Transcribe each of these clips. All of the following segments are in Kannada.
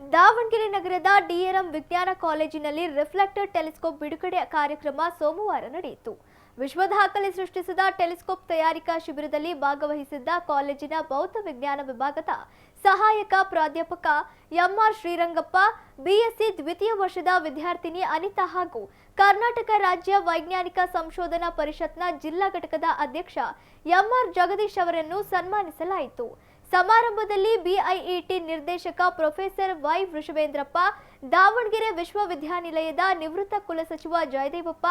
ದಾವಣಗೆರೆ ನಗರದ ಡಿಆರ್ಎಂ ವಿಜ್ಞಾನ ಕಾಲೇಜಿನಲ್ಲಿ ರಿಫ್ಲೆಕ್ಟರ್ ಟೆಲಿಸ್ಕೋಪ್ ಬಿಡುಗಡೆ ಕಾರ್ಯಕ್ರಮ ಸೋಮವಾರ ನಡೆಯಿತು. ವಿಶ್ವ ದಾಖಲೆ ಸೃಷ್ಟಿಸಿದ ಟೆಲಿಸ್ಕೋಪ್ ತಯಾರಿಕಾ ಶಿಬಿರದಲ್ಲಿ ಭಾಗವಹಿಸಿದ್ದ ಕಾಲೇಜಿನ ಭೌತ ವಿಜ್ಞಾನ ವಿಭಾಗದ ಸಹಾಯಕ ಪ್ರಾಧ್ಯಾಪಕ ಎಂಆರ್ ಶ್ರೀರಂಗಪ್ಪ, ಬಿಎಸ್ಸಿ ದ್ವಿತೀಯ ವರ್ಷದ ವಿದ್ಯಾರ್ಥಿನಿ ಅನಿತಾ ಹಾಗೂ ಕರ್ನಾಟಕ ರಾಜ್ಯ ವೈಜ್ಞಾನಿಕ ಸಂಶೋಧನಾ ಪರಿಷತ್ನ ಜಿಲ್ಲಾ ಘಟಕದ ಅಧ್ಯಕ್ಷ ಎಂಆರ್ ಜಗದೀಶ್ ಅವರನ್ನು ಸನ್ಮಾನಿಸಲಾಯಿತು. ಸಮಾರಂಭದಲ್ಲಿ ಬಿಐಇಟಿ ನಿರ್ದೇಶಕ ಪ್ರೊಫೆಸರ್ ವೈ ವೃಷಭೇಂದ್ರಪ್ಪ, ದಾವಣಗೆರೆ ವಿಶ್ವವಿದ್ಯಾನಿಲಯದ ನಿವೃತ್ತ ಕುಲಸಚಿವ ಜಯದೇವಪ್ಪ,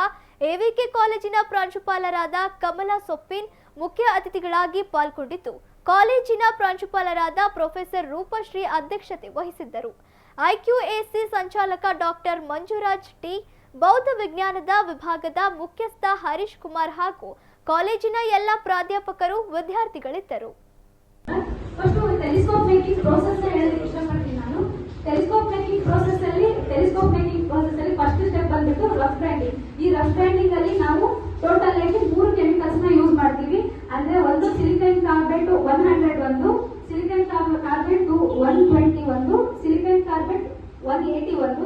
ಎವಿಕೆ ಕಾಲೇಜಿನ ಪ್ರಾಂಶುಪಾಲರಾದ ಕಮಲಾ ಸೊಪ್ಪಿನ್ ಮುಖ್ಯ ಅತಿಥಿಗಳಾಗಿ ಪಾಲ್ಗೊಂಡಿದ್ದು, ಕಾಲೇಜಿನ ಪ್ರಾಂಶುಪಾಲರಾದ ಪ್ರೊಫೆಸರ್ ರೂಪಶ್ರೀ ಅಧ್ಯಕ್ಷತೆ ವಹಿಸಿದ್ದರು. ಐಕ್ಯೂಎಸಿ ಸಂಚಾಲಕ ಡಾಕ್ಟರ್ ಮಂಜುರಾಜ್ ಟಿ, ಬೌದ್ಧ ವಿಜ್ಞಾನದ ವಿಭಾಗದ ಮುಖ್ಯಸ್ಥ ಹರೀಶ್ ಕುಮಾರ್ ಹಾಗೂ ಕಾಲೇಜಿನ ಎಲ್ಲ ಪ್ರಾಧ್ಯಾಪಕರು, ವಿದ್ಯಾರ್ಥಿಗಳಿದ್ದರು. ಫಸ್ಟ್ ಟೆಲಿಸ್ಕೋಪ್ ಮೇಕಿಂಗ್ ಪ್ರೋಸೆಸ್ ಹೇಳಲಿಕ್ಕೆ ಇಷ್ಟಪಡ್ತೀನಿ ನಾನು. ಟೆಲಿಸ್ಕೋಪ್ ಮೇಕಿಂಗ್ ಪ್ರೋಸೆಸ್ ಅಲ್ಲಿ ಟೆಲಿಸ್ಕೋಪ್ ಮೇಕಿಂಗ್ ಪ್ರೋಸೆಸ್ ಅಲ್ಲಿ ಫಸ್ಟ್ ಸ್ಟೆಪ್ ಬಂದ್ಬಿಟ್ಟು ರಫ್ ಗ್ರೈಂಡಿಂಗ್ ಈ ರಫ್ ಗ್ರೈಂಡಿಂಗ್ ಅಲ್ಲಿ ನಾವು ಟೋಟಲ್ ಆಗಿ ಮೂರು ಕೆಮಿಕಲ್ಸ್ನ ಯೂಸ್ ಮಾಡ್ತೀವಿ. ಅಂದ್ರೆ ಒಂದು ಸಿಲಿಕನ್ ಕಾರ್ಬೆಟ್ ಒನ್ ಹಂಡ್ರೆಡ್ ಒಂದು ಸಿಲಿಕನ್ ಕಾರ್ಬೆಟ್ ಒನ್ ಟ್ವೆಂಟಿ ಒಂದು ಸಿಲಿಕನ್ ಕಾರ್ಬೆಟ್ ಒನ್ ಏಟಿ ಒಂದು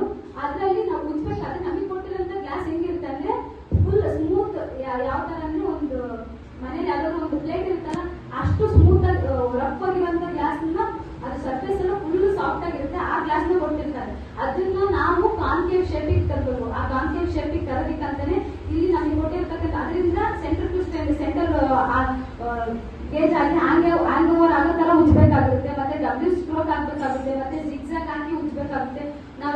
ಶೇಪಿಗೆ ತರಬೇಕು. ಆ ಕಾನ್ಕೇವ್ ಶೆಲ್ಫಿಗೆ ತರೋದಕ್ಕಂತಾನೆ ಇಲ್ಲಿ ನಮಗೆ ಕೊಟ್ಟಿರ್ತಕ್ಕಂಥ ಅದರಿಂದ ಸೆಂಟರ್ ಟು ಸೆಂಟರ್ ಗೇಜ್ ಆಗಿ ಹ್ಯಾಂಗ್ ಹ್ಯಾಂಗ್ ಓವರ್ ಆಗೋ ತರ ಉಜ್ಬೇಕಾಗುತ್ತೆ ಮತ್ತೆ ಡಬ್ಲ್ಯೂ ಸ್ಟ್ರೋಕ್ ಆಗ್ಬೇಕಾಗುತ್ತೆ. ಮತ್ತೆ ಜಿಗ್ಸಾಕ್ ಹಾಕಿ ಉಜ್ಬೇಕಾಗುತ್ತೆ ನಾವೆಲ್ಲರೂ